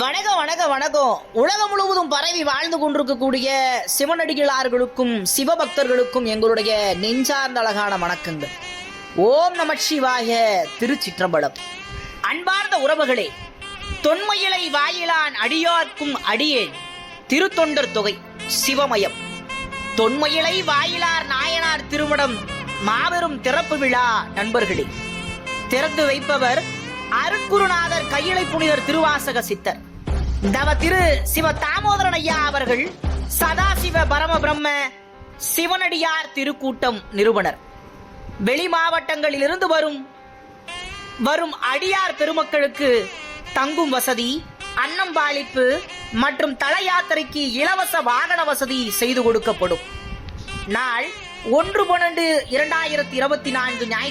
வணக்கம் வணக்கம் வணக்கம். உலகம் முழுவதும் பரவி வாழ்ந்து கொண்டிருக்கக்கூடிய சிவனடிகளார்களுக்கும் சிவபக்தர்களுக்கும் எங்களுடைய நெஞ்சார்ந்த அழகான வணக்கங்கள். ஓம் நம சிவாய திருச்சிற்றம்பலம். அன்பார்ந்த உறவுகளே தொன்மையிலை வாயிலான் அடியார்க்கும் அடியேன் திருத்தொண்டர் தொகை சிவமயம். தொன்மையிலை வாயிலார் நாயனார் திருமணம் மாபெரும் திறப்பு விழா நண்பர்களே. திறந்து வைப்பவர் அருட்குருநாதர் கையிலை புனிதர் திருவாசக சித்தர். தவ திரு சிவ தாமோதரன் ஐயா அவர்கள் சதாசிவ பரம பிரம்ம சிவனடியார் திருக்கூட்டம் நிறுவனர் வெளி மாவட்டங்களிலிருந்து வரும் வரும் அடியார் பெருமக்களுக்கு தங்கும் வசதி அன்னம் பாலிப்பு மற்றும் தல யாத்திரைக்கு இலவச வாகன வசதி செய்து கொடுக்கப்படும். நாள் ஒன்று பன்னெண்டு இரண்டாயிரத்தி இருபத்தி நான்கு ஞாயிற்று